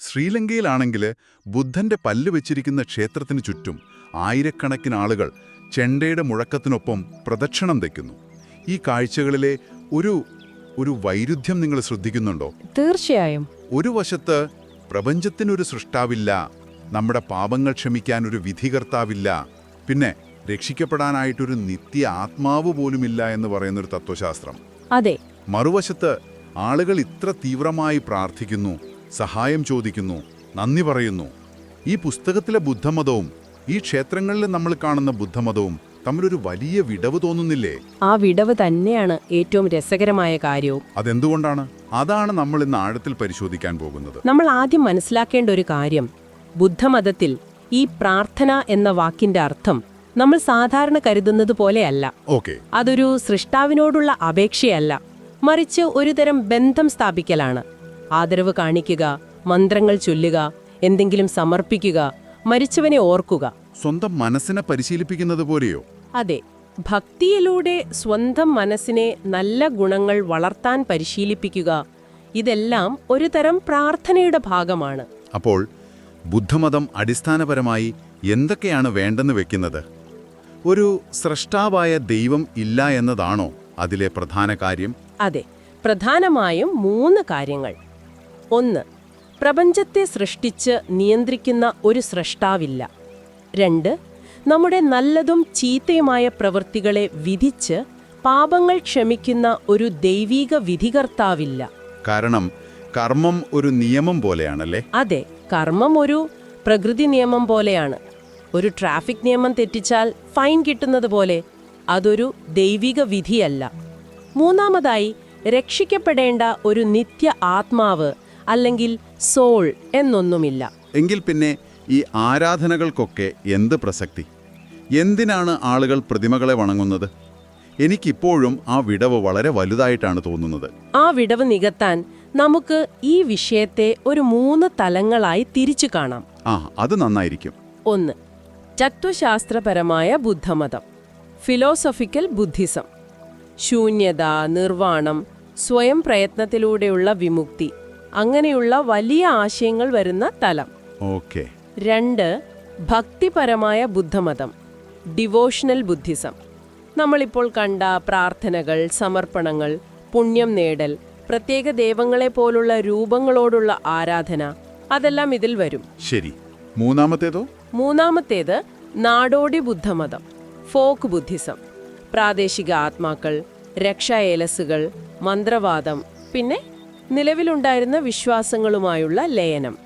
ശ്രീലങ്കയിലാണെങ്കിൽ ബുദ്ധന്റെ പല്ല് വെച്ചിരിക്കുന്ന ക്ഷേത്രത്തിന് ചുറ്റും ആയിരക്കണക്കിന് ആളുകൾ ചെണ്ടയുടെ മുഴക്കത്തിനൊപ്പം പ്രദക്ഷിണം തയ്ക്കുന്നു ഈ കാഴ്ചകളിലെ ഒരു ഒരു വൈരുദ്ധ്യം നിങ്ങൾ ശ്രദ്ധിക്കുന്നുണ്ടോ? തീർച്ചയായും. ഒരു വശത്ത് പ്രപഞ്ചത്തിനൊരു സൃഷ്ടാവില്ല നമ്മുടെ പാപങ്ങൾ ക്ഷമിക്കാൻ ഒരു വിധികർത്താവില്ല പിന്നെ രക്ഷിക്കപ്പെടാനായിട്ടൊരു നിത്യ ആത്മാവ് പോലുമില്ല എന്ന് പറയുന്നൊരു തത്വശാസ്ത്രം. അതെ. മറുവശത്ത് ആളുകൾ ഇത്ര തീവ്രമായി പ്രാർത്ഥിക്കുന്നു സഹായം ചോദിക്കുന്നു നന്ദി പറയുന്നു. ഈ പുസ്തകത്തിലെ ബുദ്ധമതവും ഈ ക്ഷേത്രങ്ങളിൽ നമ്മൾ കാണുന്ന ബുദ്ധമതവും തമ്മിലൊരു വലിയ വിടവ് തോന്നുന്നില്ലേ? ആ വിടവ് തന്നെയാണ് ഏറ്റവും രസകരമായ കാര്യവും. അതെന്തുകൊണ്ടാണ്? അതാണ് നമ്മൾ ഇന്ന് ആഴത്തിൽ പരിശോധിക്കാൻ പോകുന്നത്. നമ്മൾ ആദ്യം മനസ്സിലാക്കേണ്ട ഒരു കാര്യം ബുദ്ധമതത്തിൽ ഈ പ്രാർത്ഥന എന്ന വാക്കിന്റെ അർത്ഥം നമ്മൾ സാധാരണ കരുതുന്നത് പോലെയല്ല. ഓക്കെ. അതൊരു സൃഷ്ടാവിനോടുള്ള അപേക്ഷയല്ല. മറിച്ച് ഒരുതരം ബന്ധം സ്ഥാപിക്കലാണ്. ആദരവ് കാണിക്കുക മന്ത്രങ്ങൾ ചൊല്ലുക എന്തെങ്കിലും സമർപ്പിക്കുക മരിച്ചവനെ ഓർക്കുക. സ്വന്തം മനസ്സിനെ പരിശീലിപ്പിക്കുന്നത് പോലെയോ? അതെ ഭക്തിയിലൂടെ സ്വന്തം മനസ്സിനെ നല്ല ഗുണങ്ങൾ വളർത്താൻ പരിശീലിപ്പിക്കുക ഇതെല്ലാം ഒരു തരം പ്രാർത്ഥനയുടെ ഭാഗമാണ്. അപ്പോൾ ബുദ്ധമതം അടിസ്ഥാനപരമായി എന്തൊക്കെയാണ് വേണ്ടെന്ന് വെക്കുന്നത്? ഒരു സ്രഷ്ടാവായ ദൈവം ഇല്ല എന്നതാണോ അതിലെ പ്രധാന കാര്യം? അതെ പ്രധാനമായും മൂന്ന് കാര്യങ്ങൾ. ഒന്ന്. പ്രപഞ്ചത്തെ സൃഷ്ടിച്ച് നിയന്ത്രിക്കുന്ന ഒരു സൃഷ്ടാവില്ല രണ്ട്. നമ്മുടെ നല്ലതും ചീത്തയുമായ പ്രവൃത്തികളെ വിധിച്ച് പാപങ്ങൾ ക്ഷമിക്കുന്ന ഒരു ദൈവീക വിധികർത്താവില്ല. കാരണം കർമ്മം ഒരു നിയമം പോലെയാണല്ലേ? അതെ കർമ്മം ഒരു പ്രകൃതി നിയമം പോലെയാണ്. ഒരു ട്രാഫിക് നിയമം തെറ്റിച്ചാൽ ഫൈൻ കിട്ടുന്നത് പോലെ അതൊരു ദൈവിക വിധിയല്ല. മൂന്നാമതായി രക്ഷിക്കപ്പെടേണ്ട ഒരു നിത്യ ആത്മാവ് അല്ലെങ്കിൽ സോൾ എന്നൊന്നുമില്ല. എങ്കിൽ പിന്നെ ഈ ആരാധനകൾക്കൊക്കെ എന്ത് പ്രസക്തി? എന്തിനാണ് ആളുകൾ പ്രതിമകളെ വണങ്ങുന്നത്? എനിക്കിപ്പോഴും ആ വിടവ് വളരെ വലുതായിട്ടാണ് തോന്നുന്നത്. ആ വിടവ് നികത്താൻ നമുക്ക് ഈ വിഷയത്തെ ഒരു മൂന്ന് തലങ്ങളായി തിരിച്ചു കാണാം. ആ അത് നന്നായിരിക്കും. ഒന്ന് തത്വശാസ്ത്രപരമായ ബുദ്ധമതം ഫിലോസഫിക്കൽ ബുദ്ധിസം ശൂന്യത നിർവാണം സ്വയം പ്രയത്നത്തിലൂടെയുള്ള വിമുക്തി. അങ്ങനെയുള്ള വലിയ ആശയങ്ങൾ വരുന്ന തലം. ഓക്കെ. രണ്ട് ഭക്തിപരമായ ബുദ്ധമതം ഡിവോഷണൽ ബുദ്ധിസം നമ്മളിപ്പോൾ കണ്ട പ്രാർത്ഥനകൾ സമർപ്പണങ്ങൾ പുണ്യം നേടൽ പ്രത്യേക ദൈവങ്ങളെ പോലുള്ള രൂപങ്ങളോടുള്ള ആരാധന അതെല്ലാം ഇതിൽ വരും. ശരി. മൂന്നാമത്തേതോ? മൂന്നാമത്തേത് നാടോടി ബുദ്ധമതം ഫോക്ക് ബുദ്ധിസം പ്രാദേശിക ആത്മാക്കൾ രക്ഷാ ഏലസുകൾ മന്ത്രവാദം പിന്നെ നിലവിലുണ്ടായിരുന്ന വിശ്വാസങ്ങളുമായുള്ള ലയനം.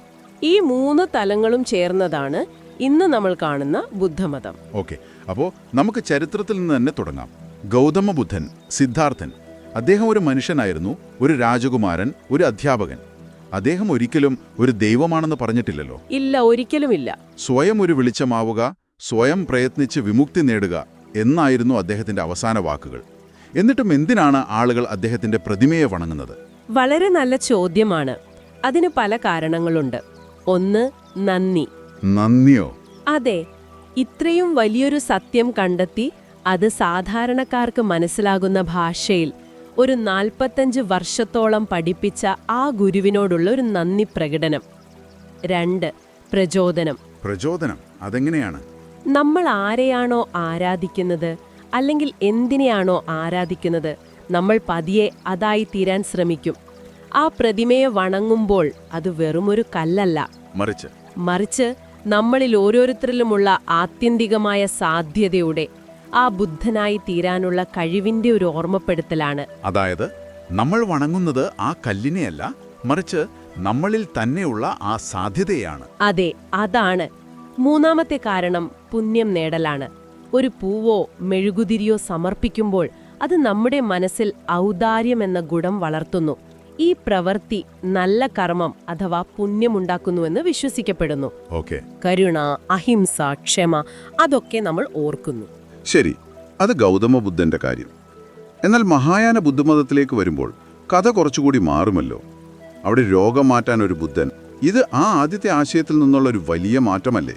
ഈ മൂന്ന് തലങ്ങളും ചേർന്നതാണ് ഇന്ന് നമ്മൾ കാണുന്ന ബുദ്ധമതം. ഓക്കെ. അപ്പോൾ നമുക്ക് ചരിത്രത്തിൽ നിന്ന് തന്നെ തുടങ്ങാം. ഗൗതമ ബുദ്ധൻ സിദ്ധാർത്ഥൻ. അദ്ദേഹം ഒരു മനുഷ്യനായിരുന്നു ഒരു രാജകുമാരൻ ഒരു അധ്യാപകൻ. അദ്ദേഹം ഒരിക്കലും ഒരു ദൈവമാണെന്ന് പറഞ്ഞിട്ടില്ലല്ലോ. ഇല്ല ഒരിക്കലുമില്ല. സ്വയം ഒരു വെളിച്ചമാവുക സ്വയം പ്രയത്നിച്ച് വിമുക്തി നേടുക എന്നായിരുന്നു അദ്ദേഹത്തിന്റെ അവസാന വാക്കുകൾ. എന്നിട്ടും എന്തിനാണ് ആളുകൾ അദ്ദേഹത്തിന്റെ പ്രതിമയെ വണങ്ങുന്നത്? വളരെ നല്ല ചോദ്യമാണ്. അതിന് പല കാരണങ്ങളുണ്ട്. ഒന്ന് നന്ദി. നന്ദിയോ? അതെ. ഇത്രയും വലിയൊരു സത്യം കണ്ടെത്തി അത് സാധാരണക്കാർക്ക് മനസ്സിലാകുന്ന ഭാഷയിൽ ഒരു നാൽപ്പത്തഞ്ച് വർഷത്തോളം പഠിപ്പിച്ച ആ ഗുരുവിനോടുള്ള ഒരു നന്ദി പ്രകടനം. രണ്ട് പ്രചോദനം. പ്രചോദനം. അതെങ്ങനെയാണ്? നമ്മൾ ആരെയാണോ ആരാധിക്കുന്നത്? അല്ലെങ്കിൽ എന്തിനെയാണോ ആരാധിക്കുന്നത്? നമ്മൾ പതിയെ അതായി തീരാൻ ശ്രമിക്കും. ആ പ്രതിമയെ വണങ്ങുമ്പോൾ അത് വെറുമൊരു കല്ലല്ല. മറിച്ച്. മറിച്ച് നമ്മളിൽ ഓരോരുത്തരിലുമുള്ള ആത്യന്തികമായ സാധ്യതയുടെ ആ ബുദ്ധനായി തീരാനുള്ള കഴിവിന്റെ ഒരു ഓർമ്മപ്പെടുത്തലാണ്. അതായത് നമ്മൾ വണങ്ങുന്നത് ആ കല്ലിനെയല്ല മറിച്ച് നമ്മളിൽ തന്നെയുള്ള ആ സാധ്യതയാണ്. അതെ അതാണ്. മൂന്നാമത്തെ കാരണം പുണ്യം നേടലാണ്. ഒരു പൂവോ മെഴുകുതിരിയോ സമർപ്പിക്കുമ്പോൾ അത് നമ്മുടെ മനസ്സിൽ ഔദാര്യമെന്ന ഗുണം വളർത്തുന്നു. ഈ പ്രവൃത്തി നല്ല കർമ്മം അഥവാ പുണ്യമുണ്ടാക്കുന്നുവെന്ന് വിശ്വസിക്കപ്പെടുന്നു. കരുണ അഹിംസ ക്ഷമ അതൊക്കെ നമ്മൾ ഓർക്കുന്നു. ശരി. അത് ഗൗതമ ബുദ്ധന്റെ കാര്യം. എന്നാൽ മഹായാന ബുദ്ധമതത്തിലേക്ക് വരുമ്പോൾ കഥ കുറച്ചുകൂടി മാറുമല്ലോ. അവിടെ രോഗം മാറ്റാൻ ഒരു ബുദ്ധൻ ഇത് ആ ആദ്യത്തെ ആശയത്തിൽ നിന്നുള്ള ഒരു വലിയ മാറ്റമല്ലേ?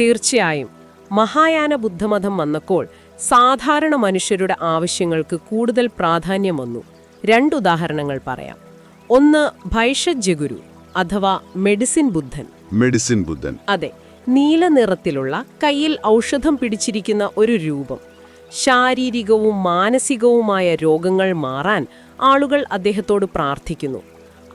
തീർച്ചയായും. മഹായാന ബുദ്ധമതം വന്നപ്പോൾ സാധാരണ മനുഷ്യരുടെ ആവശ്യങ്ങൾക്ക് കൂടുതൽ പ്രാധാന്യം വന്നു. രണ്ടുദാഹരണങ്ങൾ പറയാം. ഒന്ന് ഭൈഷജ്യഗുരു അഥവാ മെഡിസിൻ ബുദ്ധൻ. മെഡിസിൻ ബുദ്ധൻ. അതെ നീല നിറത്തിലുള്ള കയ്യിൽ ഔഷധം പിടിച്ചിരിക്കുന്ന ഒരു രൂപം. ശാരീരികവും മാനസികവുമായ രോഗങ്ങൾ മാറാൻ ആളുകൾ അദ്ദേഹത്തോട് പ്രാർത്ഥിക്കുന്നു.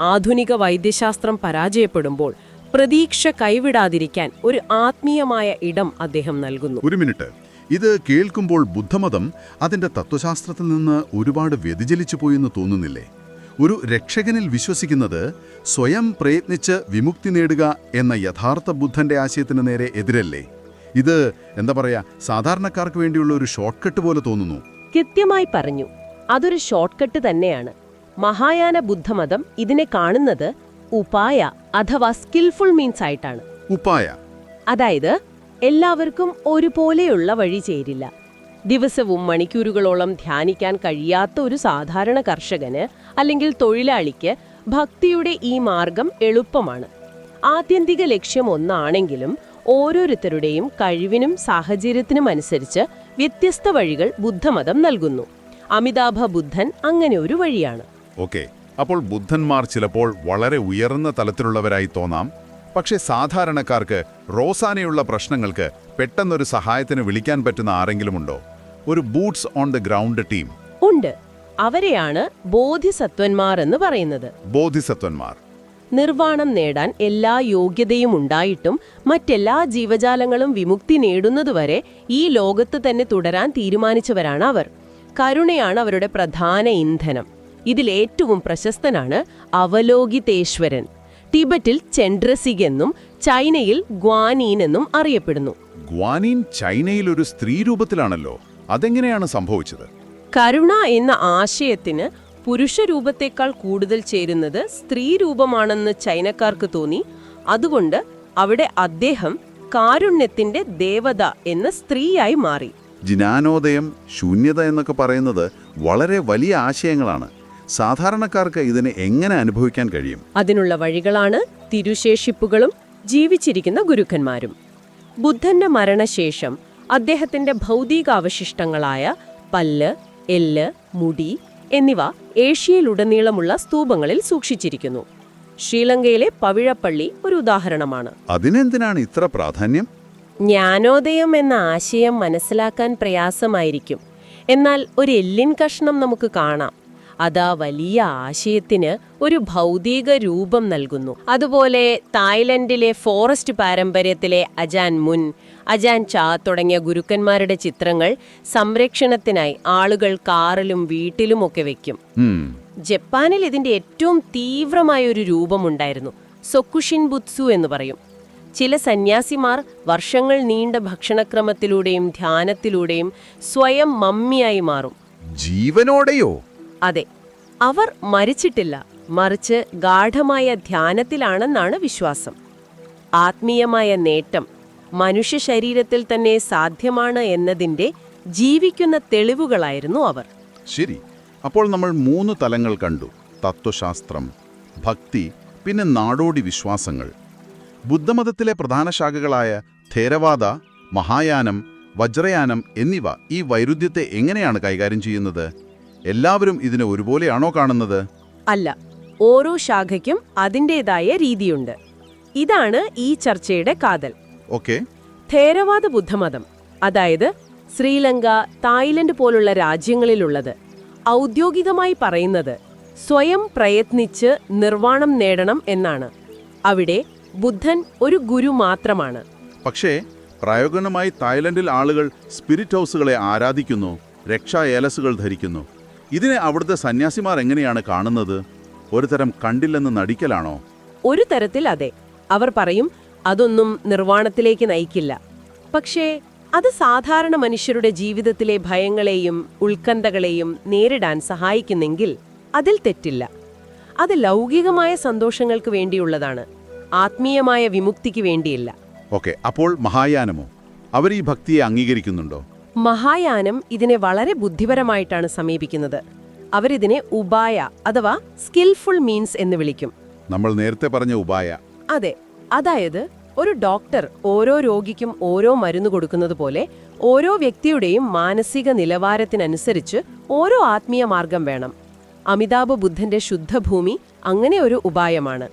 ആധുനിക വൈദ്യശാസ്ത്രം പരാജയപ്പെടുമ്പോൾ പ്രതീക്ഷ കൈവിടാതിരിക്കാൻ ഒരു ആത്മീയമായ ഇടം അദ്ദേഹം നൽകുന്നു. ഒരു മിനിറ്റ്. ഇത് കേൾക്കുമ്പോൾ ബുദ്ധമതം അതിന്റെ തത്വശാസ്ത്രത്തിൽ നിന്ന് ഒരുപാട് വ്യതിചലിച്ചു പോയെന്ന് തോന്നുന്നില്ലേ? ഒരു രക്ഷകനിൽ വിശ്വസിക്കുന്നത് സ്വയം പ്രയത്നിച്ച് വിമുക്തി നേടുക എന്ന യഥാർത്ഥ ബുദ്ധന്റെ ആശയത്തിന് നേരെ എതിരല്ലേ? ഇത് എന്താ പറയാ സാധാരണക്കാർക്ക് വേണ്ടിയുള്ള ഒരു ഷോർട്ട് കട്ട് പോലെ തോന്നുന്നു. കൃത്യമായി പറഞ്ഞു അതൊരു ഷോർട്ട് കട്ട് തന്നെയാണ്. മഹായാന ബുദ്ധമതം ഇതിനെ കാണുന്നത് ഉപായ അഥവാ സ്കിൽഫുൾ മീൻസ് ആയിട്ടാണ്. ഉപായ. അതായത് എല്ലാവർക്കും ഒരുപോലെയുള്ള വഴി ചേരില്ല. ദിവസവും മണിക്കൂറുകളോളം ധ്യാനിക്കാൻ കഴിയാത്ത ഒരു സാധാരണ കർഷകന് അല്ലെങ്കിൽ തൊഴിലാളിക്ക് ഭക്തിയുടെ ഈ മാർഗം എളുപ്പമാണ്. ആത്യന്തിക ലക്ഷ്യം ഒന്നാണെങ്കിലും ഓരോരുത്തരുടെയും കഴിവിനും സാഹചര്യത്തിനും അനുസരിച്ച് വ്യത്യസ്ത വഴികൾ ബുദ്ധമതം നൽകുന്നു. അമിതാഭ ബുദ്ധൻ അങ്ങനെ ഒരു വഴിയാണ്. ഓക്കെ. അപ്പോൾ ബുദ്ധന്മാർ ചിലപ്പോൾ വളരെ ഉയർന്ന തലത്തിലുള്ളവരായി തോന്നാം. പക്ഷേ സാധാരണക്കാർക്ക് റോസാനയുള്ള പ്രശ്നങ്ങൾക്ക് പെട്ടെന്നൊരു സഹായത്തിന് വിളിക്കാൻ പറ്റുന്ന ആരെങ്കിലുമുണ്ടോ ഒരു boots on the ground team. ഉണ്ട്. അവരെയാണ് ബോധിസത്വന്മാർ എന്ന് പറയുന്നത്. ബോധിസത്വന്മാർ. നിർവാണം നേടാൻ എല്ലാ യോഗ്യതയും ഉണ്ടായിട്ടും മറ്റെല്ലാ ജീവജാലങ്ങളും വിമുക്തി നേടുന്നതുവരെ ഈ ലോകത്ത് തന്നെ തുടരാൻ തീരുമാനിച്ചവരാണ് അവർ. കരുണയാണ് അവരുടെ പ്രധാന ഇന്ധനം. ഇതിലേറ്റവും പ്രശസ്തനാണ് അവലോകിതേശ്വരൻ. ടിബറ്റിൽ ചെൻഡ്രസിക് എന്നും ചൈനയിൽ ഗ്വാനീൻ എന്നും അറിയപ്പെടുന്നു. ഗ്വാനീൻ ചൈനയിൽ ഒരു സ്ത്രീ രൂപത്തിലാണല്ലോ. അതെങ്ങനെയാണ് സംഭവിച്ചത്? കരുണ എന്ന ആശയത്തിന് പുരുഷ പുരുഷരൂപത്തേക്കാൾ കൂടുതൽ ചേരുന്നത് സ്ത്രീ രൂപമാണെന്ന് ചൈനക്കാർക്ക് തോന്നി. അതുകൊണ്ട് അവിടെ അദ്ദേഹം കാരുണ്യത്തിന്റെ ദേവത എന്ന സ്ത്രീയായി മാറി. ജ്ഞാനോദയം ശൂന്യത എന്നൊക്കെ പറയുന്നത് വളരെ വലിയ ആശയങ്ങളാണ്. സാധാരണക്കാർക്ക് ഇതിനെ എങ്ങനെ അനുഭവിക്കാൻ കഴിയും? അതിനുള്ള വഴികളാണ് തിരുശേഷിപ്പുകളും ജീവിച്ചിരിക്കുന്ന ഗുരുക്കന്മാരും. ബുദ്ധന്റെ മരണശേഷം അദ്ദേഹത്തിന്റെ ഭൗതികാവശിഷ്ടങ്ങളായ പല്ല് എല്ല് മുടി എന്നിവ ഏഷ്യയിലുടനീളമുള്ള സ്തൂപങ്ങളിൽ സൂക്ഷിച്ചിരിക്കുന്നു. ശ്രീലങ്കയിലെ പവിഴപ്പള്ളി ഒരു ഉദാഹരണമാണ്. അതിനെന്തിനാണ് ഇത്ര പ്രാധാന്യം? ജ്ഞാനോദയം എന്ന ആശയം മനസ്സിലാക്കാൻ പ്രയാസമായിരിക്കും. എന്നാൽ ഒരു എല്ലിൻ കഷ്ണം നമുക്ക് കാണാം. അത് ആ വലിയ ആശയത്തിന് ഒരു ഭൗതിക രൂപം നൽകുന്നു. അതുപോലെ തായ്ലൻഡിലെ ഫോറസ്റ്റ് പാരമ്പര്യത്തിലെ അജാൻ മുൻ അജാൻ ചാ തുടങ്ങിയ ഗുരുക്കന്മാരുടെ ചിത്രങ്ങൾ സംരക്ഷണത്തിനായി ആളുകൾ കാറിലും വീട്ടിലുമൊക്കെ വെക്കും. ജപ്പാനിൽ ഇതിന്റെ ഏറ്റവും തീവ്രമായ ഒരു രൂപമുണ്ടായിരുന്നു സൊക്കുഷിൻ ബുത്സു എന്ന് പറയും. ചില സന്യാസിമാർ വർഷങ്ങൾ നീണ്ട ഭക്ഷണക്രമത്തിലൂടെയും ധ്യാനത്തിലൂടെയും സ്വയം മമ്മിയായി മാറും. ജീവനോടെയോ? അതെ അവർ മരിച്ചിട്ടില്ല മറിച്ച് ഗാഠമായ ധ്യാനത്തിലാണെന്നാണ് വിശ്വാസം. ആത്മീയമായ നേട്ടം മനുഷ്യ ശരീരത്തിൽ തന്നെ സാധ്യമാണ് എന്നതിന്റെ ജീവിക്കുന്ന തെളിവുകളായിരുന്നു അവർ. ശരി അപ്പോൾ നമ്മൾ മൂന്ന് തലങ്ങൾ കണ്ടു തത്വശാസ്ത്രം ഭക്തി പിന്നെ നാടോടി വിശ്വാസങ്ങൾ. ബുദ്ധമതത്തിലെ പ്രധാന ശാഖകളായ ഥേരവാദ മഹായാനം വജ്രയാനം എന്നിവ ഈ വൈരുദ്ധ്യത്തെ എങ്ങനെയാണ് കൈകാര്യം ചെയ്യുന്നത്? എല്ലാവരും ഇതിനെ ഒരുപോലെയാണോ കാണുന്നത്? അല്ല ഓരോ ശാഖയ്ക്കും അതിന്റെതായ രീതിയുണ്ട്. ഇതാണ് ഈ ചർച്ചയുടെ കാതൽ. ഓക്കെ. ഥേരവാദ ബുദ്ധമതം അതായത് ശ്രീലങ്ക തായ്ലൻഡ് പോലുള്ള രാജ്യങ്ങളിലുള്ളത് ഔദ്യോഗികമായി പറയുന്നത് സ്വയം പ്രയത്നിച്ച് നിർവാണം നേടണം എന്നാണ്. അവിടെ ബുദ്ധൻ ഒരു ഗുരു മാത്രമാണ്. പക്ഷേ പ്രായോഗികമായി തായ്ലൻഡിൽ ആളുകൾ സ്പിരിറ്റ് ഹൗസുകളെ ആരാധിക്കുന്നു രക്ഷാ ഏലസുകൾ ധരിക്കുന്നു. ഇതിനെ അവിടുത്തെ സന്യാസിമാർ എങ്ങനെയാണ് കാണുന്നത്? ഒരു തരം കണ്ടില്ലെന്ന് നടിക്കലാണോ? ഒരു തരത്തിൽ അതെ. അവർ പറയും അതൊന്നും നിർവാണത്തിലേക്ക് നയിക്കില്ല. പക്ഷേ അത് സാധാരണ മനുഷ്യരുടെ ജീവിതത്തിലെ ഭയങ്ങളെയും ഉത്കണ്ഠകളെയും നേരിടാൻ സഹായിക്കുന്നെങ്കിൽ അതിൽ തെറ്റില്ല. അത് ലൗകികമായ സന്തോഷങ്ങൾക്ക് വേണ്ടിയുള്ളതാണ്. ആത്മീയമായ വിമുക്തിക്ക് വേണ്ടിയില്ല. ഓക്കെ അപ്പോൾ മഹായാനമോ? അവർ ഈ ഭക്തിയെ അംഗീകരിക്കുന്നുണ്ടോ? മഹായാനം ഇതിനെ വളരെ ബുദ്ധിപരമായിട്ടാണ് സമീപിക്കുന്നത്. അവരിതിനെ ഉപായ അഥവാ സ്കിൽഫുൾ മീൻസ് എന്ന് വിളിക്കും. നമ്മൾ നേരത്തെ പറഞ്ഞ ഉപായ. അതെ അതായത് ഒരു ഡോക്ടർ ഓരോ രോഗിക്കും ഓരോ മരുന്ന് കൊടുക്കുന്നത് പോലെ ഓരോ വ്യക്തിയുടെയും മാനസിക നിലവാരത്തിനനുസരിച്ച് ഓരോ ആത്മീയ മാർഗം വേണം. അമിതാഭ് ബുദ്ധന്റെ ശുദ്ധഭൂമി അങ്ങനെ ഒരു ഉപായമാണ്.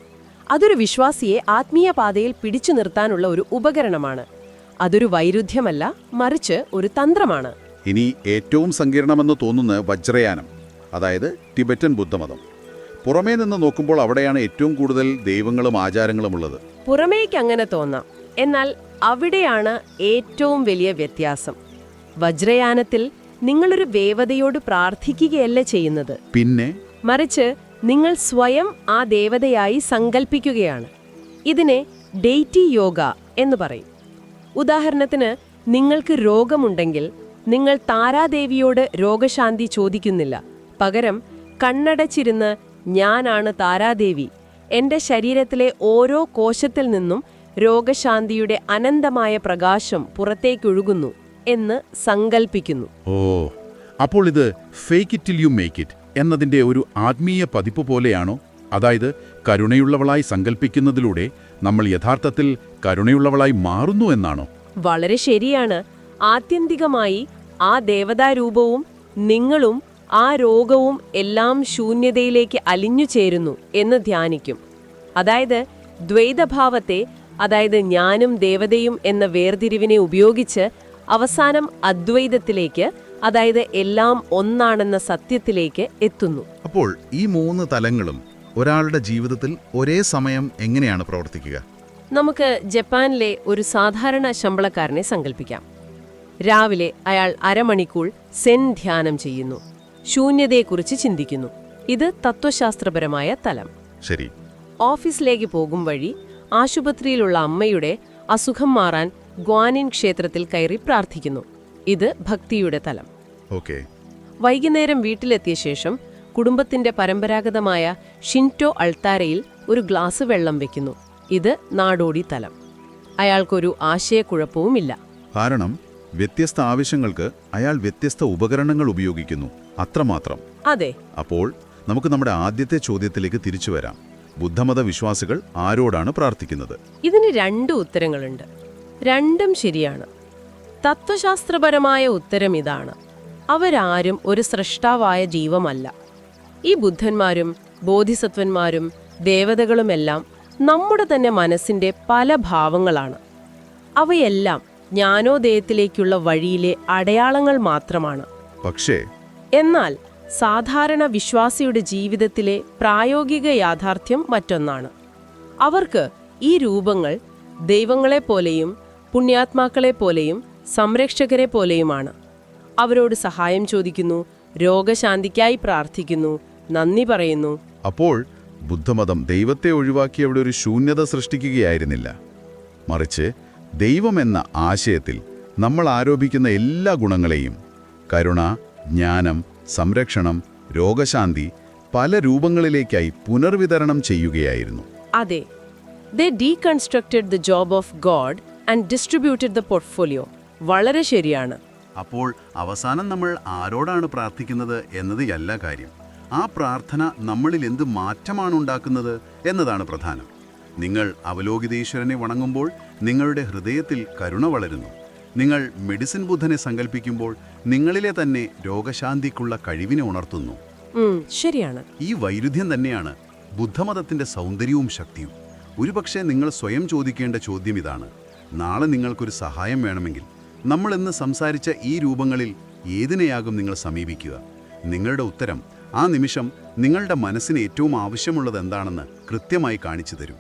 അതൊരു വിശ്വാസിയെ ആത്മീയ പാതയിൽ പിടിച്ചു നിർത്താനുള്ള ഒരു ഉപകരണമാണ്. അതൊരു വൈരുദ്ധ്യമല്ല മറിച്ച് ഒരു തന്ത്രമാണ്. ഇനി ഏറ്റവും സങ്കീർണമെന്ന് തോന്നുന്ന വജ്രയാനം അതായത് ടിബറ്റൻ ബുദ്ധമതം. പുറമേ നിന്ന് നോക്കുമ്പോൾ അവിടെയാണ് ഏറ്റവും കൂടുതൽ ദൈവങ്ങളും ആചാരങ്ങളും ഉള്ളത്. പുറമേക്ക് അങ്ങനെ തോന്നാം. എന്നാൽ അവിടെയാണ് ഏറ്റവും വലിയ വ്യത്യാസം. വജ്രയാനത്തിൽ നിങ്ങളൊരു ദേവതയോട് പ്രാർത്ഥിക്കുകയല്ല ചെയ്യുന്നത്? പിന്നെ? മറിച്ച് നിങ്ങൾ സ്വയം ആ ദേവതയായി സങ്കൽപ്പിക്കുകയാണ്. ഇതിനെ ഡെയ്റ്റി യോഗ എന്ന് പറയും. ഉദാഹരണത്തിന് നിങ്ങൾക്ക് രോഗമുണ്ടെങ്കിൽ നിങ്ങൾ താരാദേവിയോട് രോഗശാന്തി ചോദിക്കുന്നില്ല. പകരം കണ്ണടച്ചിരുന്ന് ഞാനാണ് താരാദേവി. എന്റെ ശരീരത്തിലെ ഓരോ കോശത്തിൽ നിന്നും രോഗശാന്തിയുടെ അനന്തമായ പ്രകാശം പുറത്തേക്കൊഴുകുന്നു എന്ന് സങ്കൽപ്പിക്കുന്നു. ഓ അപ്പോൾ ഇത് fake it you make it എന്നതിന്റെ ഒരു ആത്മീയ പതിപ്പ് പോലെയാണോ? അതായത് കരുണയുള്ളവളായി സങ്കല്പിക്കുന്നതിലൂടെ നമ്മൾ യഥാർത്ഥത്തിൽ കരുണയുള്ളവളായി മാറുന്നു എന്നാണോ? വളരെ ശരിയാണ്. ആത്യന്തികമായി ആ ദേവതാരൂപവും നിങ്ങളും ആ രോഗവും എല്ലാം ശൂന്യതയിലേക്ക് അലിഞ്ഞു ചേരുന്നു എന്ന് ധ്യാനിക്കും. അതായത് ദ്വൈതഭാവത്തെ അതായത് ഞാനും ദേവതയും എന്ന വേർതിരിവിനെ ഉപയോഗിച്ച് അവസാനം അദ്വൈതത്തിലേക്ക് അതായത് എല്ലാം ഒന്നാണെന്ന സത്യത്തിലേക്ക് എത്തുന്നു. അപ്പോൾ ഈ മൂന്ന് തലങ്ങളും ഒരാളുടെ ജീവിതത്തിൽ ഒരേ സമയം എങ്ങനെയാണ് പ്രവർത്തിക്കുക? നമുക്ക് ജപ്പാനിലെ ഒരു സാധാരണ ശമ്പളക്കാരനെ സങ്കല്പിക്കാം രാവിലെ അയാൾ അരമണിക്കൂർ സെൻ ധ്യാനം ചെയ്യുന്നു. ശൂന്യതയെക്കുറിച്ച് ചിന്തിക്കുന്നു. ഇത് തത്വശാസ്ത്രപരമായ തലം. ശരി. ഓഫീസിലേക്ക് പോകും വഴി ആശുപത്രിയിലുള്ള അമ്മയുടെ അസുഖം മാറാൻ ഗ്വാനിൻ ക്ഷേത്രത്തിൽ കയറി പ്രാർത്ഥിക്കുന്നു. ഇത് ഭക്തിയുടെ തലം. ഓക്കെ. വൈകുന്നേരം വീട്ടിലെത്തിയ ശേഷം കുടുംബത്തിന്റെ പരമ്പരാഗതമായ ഷിന്റോ അൾത്താരയിൽ ഒരു ഗ്ലാസ് വെള്ളം വെക്കുന്നു. ഇത് നാടോടി തലം. അയാൾക്കൊരു ആശയക്കുഴപ്പവുമില്ല. കാരണം വ്യത്യസ്ത ആവശ്യങ്ങൾക്ക് അയാൾ വ്യത്യസ്ത ഉപകരണങ്ങൾ ഉപയോഗിക്കുന്നു. അത്രമാത്രം. അതെ. അപ്പോൾ നമുക്ക് നമ്മുടെ ആദ്യത്തെ ചോദ്യത്തിലേക്ക് തിരിച്ചു വരാം. ബുദ്ധമത വിശ്വാസികൾ ആരോടാണ് പ്രാർത്ഥിക്കുന്നത്? ഇതിന് രണ്ട് ഉത്തരങ്ങളുണ്ട്. രണ്ടും ശരിയാണ്. തത്വശാസ്ത്രപരമായ ഉത്തരം ഇതാണ്. അവരാരും ഒരു സൃഷ്ടാവായ ജീവമല്ല. ഈ ബുദ്ധന്മാരും ബോധിസത്വന്മാരും ദേവതകളുമെല്ലാം നമ്മുടെ തന്നെ മനസ്സിന്റെ പല ഭാവങ്ങളാണ്. അവയെല്ലാം ജ്ഞാനോദയത്തിലേക്കുള്ള വഴിയിലെ അടയാളങ്ങൾ മാത്രമാണ്. പക്ഷേ എന്നാൽ സാധാരണ വിശ്വാസിയുടെ ജീവിതത്തിലെ പ്രായോഗിക യാഥാർത്ഥ്യം മറ്റൊന്നാണ്. അവർക്ക് ഈ രൂപങ്ങൾ ദൈവങ്ങളെപ്പോലെയും പുണ്യാത്മാക്കളെപ്പോലെയും സംരക്ഷകരെ പോലെയുമാണ്. അവരോട് സഹായം ചോദിക്കുന്നു രോഗശാന്തിക്കായി പ്രാർത്ഥിക്കുന്നു നന്ദി പറയുന്നു. അപ്പോൾ ബുദ്ധമതം ദൈവത്തെ ഒഴിവാക്കി അവിടെ ഒരു ശൂന്യത സൃഷ്ടിക്കുകയായിരുന്നില്ല. മറിച്ച് ദൈവമെന്ന ആശയത്തിൽ നമ്മൾ ആരോപിക്കുന്ന എല്ലാ ഗുണങ്ങളെയും കരുണ ജ്ഞാനം സംരക്ഷണം രോഗശാന്തി പല രൂപങ്ങളിലേക്കായി പുനർവിതരണം ചെയ്യുകയായിരുന്നു. അതെ they deconstructed the job of God and distributed the portfolio വളരെ ശരിയാണ്. അപ്പോൾ അവസാനം നമ്മൾ ആരോടാണ് പ്രാർത്ഥിക്കുന്നത് എന്നതല്ല കാര്യം. ആ പ്രാർത്ഥന നമ്മളിൽ എന്ത് മാറ്റമാണ് ഉണ്ടാക്കുന്നത് എന്നതാണ് പ്രധാനം. നിങ്ങൾ അവലോകിതീശ്വരനെ വണങ്ങുമ്പോൾ നിങ്ങളുടെ ഹൃദയത്തിൽ കരുണ വളരുന്നു. നിങ്ങൾ മെഡിസിൻ ബുദ്ധനെ സങ്കല്പിക്കുമ്പോൾ നിങ്ങളിലെ തന്നെ രോഗശാന്തിക്കുള്ള കഴിവിനെ ഉണർത്തുന്നു. ശരിയാണ്. ഈ വൈരുദ്ധ്യം തന്നെയാണ് ബുദ്ധമതത്തിന്റെ സൗന്ദര്യവും ശക്തിയും. ഒരുപക്ഷെ നിങ്ങൾ സ്വയം ചോദിക്കേണ്ട ചോദ്യം ഇതാണ്. നാളെ നിങ്ങൾക്കൊരു സഹായം വേണമെങ്കിൽ നമ്മൾ ഇന്ന് സംസാരിച്ച ഈ രൂപങ്ങളിൽ ഏതിനെയാകും നിങ്ങൾ സമീപിക്കുക? നിങ്ങളുടെ ഉത്തരം ആ നിമിഷം നിങ്ങളുടെ മനസ്സിന് ഏറ്റവും ആവശ്യമുള്ളത് എന്താണെന്ന് കൃത്യമായി കാണിച്ചു തരും